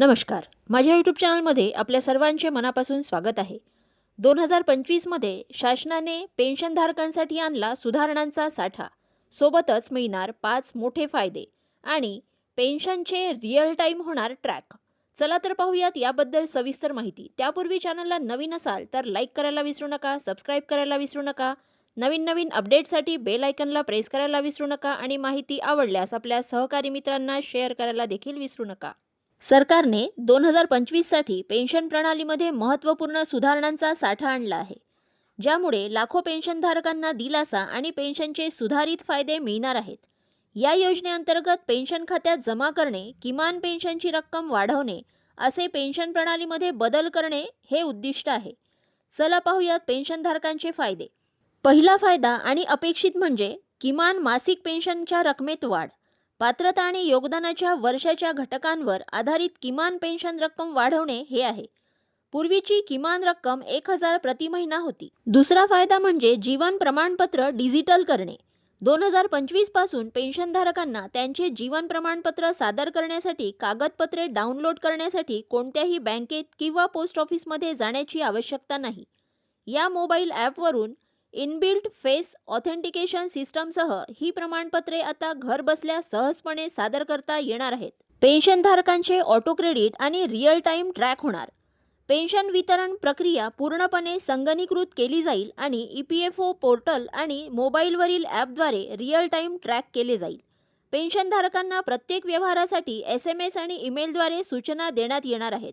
नमस्कार. माझ्या यूट्यूब चॅनलमध्ये आपल्या सर्वांचे मनापासून स्वागत आहे. दोन हजार पंचवीसमध्ये शासनाने पेन्शनधारकांसाठी आणला सुधारणांचा साठा. सोबतच मिळणार पाच मोठे फायदे आणि पेन्शनचे रिअल टाईम होणार ट्रॅक चला तर पाहूयात याबद्दल सविस्तर माहिती. त्यापूर्वी चॅनलला नवीन असाल तर लाईक करायला विसरू नका सबस्क्राईब करायला विसरू नका. नवीन नवीन अपडेटसाठी बेल आयकनला प्रेस करायला विसरू नका आणि माहिती आवडल्यास आपल्या सहकारी मित्रांना शेअर करायला देखील विसरू नका. सरकारने दोन हजार पंचवीससाठी पेन्शन प्रणालीमध्ये महत्त्वपूर्ण सुधारणांचा साठा आणला आहे ज्यामुळे लाखो पेन्शनधारकांना दिलासा आणि पेन्शनचे सुधारित फायदे मिळणार आहेत. या योजनेअंतर्गत पेन्शन खात्यात जमा करणे किमान पेन्शनची रक्कम वाढवणे असे पेन्शन प्रणालीमध्ये बदल करणे हे उद्दिष्ट आहे. चला पाहूयात पेन्शनधारकांचे फायदे. पहिला फायदा आणि अपेक्षित म्हणजे किमान मासिक पेन्शनच्या रकमेत वाढ. पात्रता आणि योगदानाच्या वर्षाच्या घटकांवर आधारित किमान पेन्शन रक्कम वाढवणे हे आहे. पूर्वीची किमान रक्कम एक हजार प्रति महिना होती. दुसरा फायदा म्हणजे जीवन प्रमाणपत्र डिजिटल करणे. दोन हजार पंचवीसपासून पेन्शनधारकांना त्यांचे जीवन प्रमाणपत्र सादर करण्यासाठी कागदपत्रे डाउनलोड करण्यासाठी कोणत्याही बँकेत किंवा पोस्ट ऑफिसमध्ये जाण्याची आवश्यकता नाही. या मोबाईल ॲपवरून इनबिल्ट फेस ऑथेंटिकेशन सिस्टमसह ही प्रमाणपत्रे आता घरबसल्या सहजपणे सादर करता येणार आहेत. पेन्शनधारकांचे ऑटो क्रेडिट आणि रिअल टाईम ट्रॅक होणार. पेन्शन वितरण प्रक्रिया पूर्णपणे संगणीकृत केली जाईल आणि E P F O portal आणि मोबाईलवरील ॲपद्वारे रिअल टाईम ट्रॅक केले जाईल. पेन्शनधारकांना प्रत्येक व्यवहारासाठी एस एम एस आणि ईमेलद्वारे सूचना देण्यात येणार आहेत.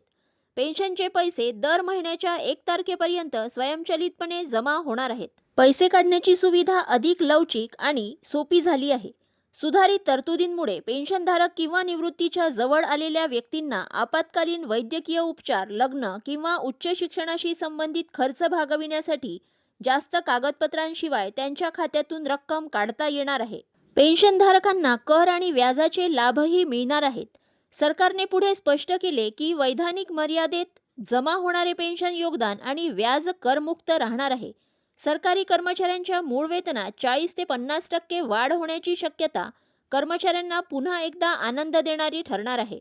पेन्शनचे पैसे दर महिन्याच्या एक तारखेपर्यंत स्वयंचलितपणे जमा होणार आहेत. पैसे काढण्याची सुविधा अधिक लवचिक आणि सोपी झाली आहे. सुधारित तरतुदींमुळे पेन्शनधारक किंवा निवृत्तीच्या जवळ आलेल्या व्यक्तींना आपत्कालीन वैद्यकीय उपचार लग्न किंवा उच्च शिक्षणाशी संबंधित खर्च भागविण्यासाठी जास्त कागदपत्रांशिवाय त्यांच्या खात्यातून रक्कम काढता येणार आहे. पेन्शनधारकांना कर आणि व्याजाचे लाभही मिळणार आहेत. सरकारने पुढे स्पष्ट केले की वैधानिक मर्यादेत जमा होणारे पेन्शन योगदान आणि व्याज करमुक्त राहणार आहे. सरकारी कर्मचाऱ्यांच्या मूळ वेतनात चाळीस ते पन्नास टक्के वाढ होण्याची शक्यता कर्मचाऱ्यांना पुन्हा एकदा आनंद देणारी ठरणार आहे.